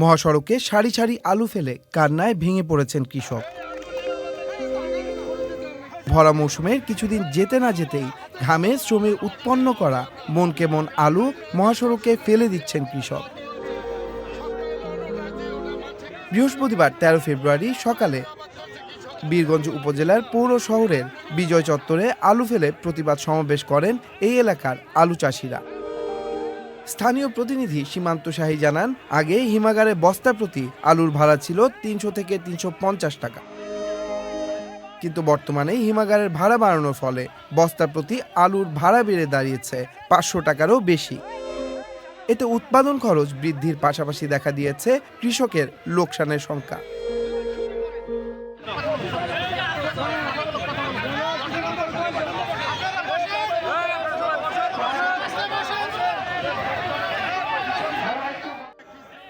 মহাসড়কে সারি সারি আলু ফেলে কান্নায় ভেঙে পড়েছেন কৃষক। ভরা মৌসুমের কিছুদিন যেতে না যেতেই ঘামে শ্রমে উৎপন্ন করা মন কেমন আলু মহাসড়কে ফেলে দিচ্ছেন কৃষক। বৃহস্পতিবার তেরো ফেব্রুয়ারি সকালে বীরগঞ্জ উপজেলার পৌর শহরের বিজয় চত্বরে আলু ফেলে প্রতিবাদ সমাবেশ করেন এই এলাকার আলু চাষিরা। স্থানীয় প্রতিনিধি সীমান্ত শাহী জানান আগে হিমাগারে বস্তা প্রতি আলুর ভাড়া ছিল তিনশো থেকে তিনশো পঞ্চাশ টাকা। কিন্তু বর্তমানে হিমাগারের ভাড়া বাড়ানোর ফলে বস্তা প্রতি আলুর ভাড়া বেড়ে দাঁড়িয়েছে পাঁচশো টাকারও বেশি। এতে উৎপাদন খরচ বৃদ্ধির পাশাপাশি দেখা দিয়েছে কৃষকের লোকসানের সংখ্যা।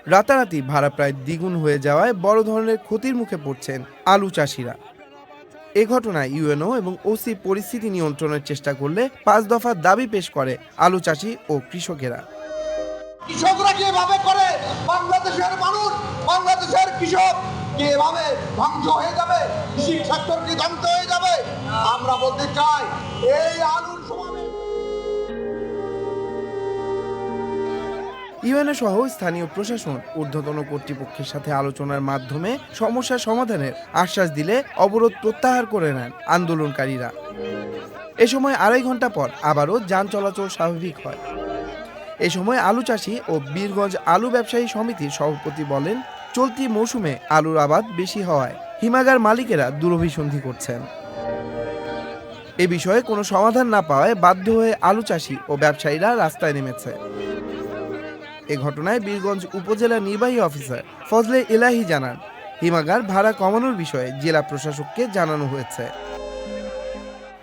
রাতারাতি ভাড়া প্রায় দ্বিগুণ হয়ে যাওয়ায় বড় ধরনের ক্ষতির মুখে পড়ছেন আলু চাষিরা। এ ঘটনায় ইউএনও এবং ওসি পরিস্থিতি নিয়ন্ত্রণের চেষ্টা করলে পাঁচ দফা দাবি পেশ করে আলু চাষি ও কৃষকেরা। কৃষকরা করে? বাংলাদেশের মানুষ, বাংলাদেশের কৃষক ধ্বংস হয়ে যাবে? কৃষি সেক্টর কি ধ্বংস হয়ে যাবে? আমরা বলতে চাই, এই আলুর ইউএনও সহ স্থানীয় প্রশাসন, ঊর্ধ্বতন কর্তৃপক্ষের সাথে আলোচনার মাধ্যমে সমস্যা সমাধানের আশ্বাস দিলে অবরোধ প্রত্যাহার করে নেন আন্দোলনকারীরা। এ সময় আড়াই ঘণ্টা পর আবারও যান চলাচল স্বাভাবিক হয়। এ সময় আলু চাষি ও বীরগঞ্জ আলু ব্যবসায়ী সমিতির সভাপতি বলেন, চলতি মৌসুমে আলুর আবাদ বেশি হওয়ায় হিমাগার মালিকেরা দুরভিসন্ধি করছেন। এ বিষয়ে কোনো সমাধান না পাওয়ায় বাধ্য হয়ে আলু চাষি ও ব্যবসায়ীরা রাস্তায় নেমেছে। এ ঘটনায় বীরগঞ্জ উপজেলা নির্বাহী অফিসার ফজলে এলাহি জানান, হিমাগার ভাড়া কমানোর বিষয়ে জেলা প্রশাসককে জানানো হয়েছে।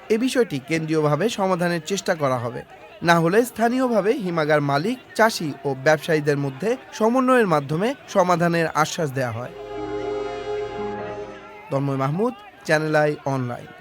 এ বিষয়টি কেন্দ্রীয়ভাবে সমাধানের চেষ্টা করা হবে। না হলে স্থানীয়ভাবে হিমাগার মালিক, চাষি ও ব্যবসায়ীদের মধ্যে সমন্বয়ের মাধ্যমে সমাধানের আশ্বাস দেওয়া হয়। Tanmoy Mahmud, Channel i online.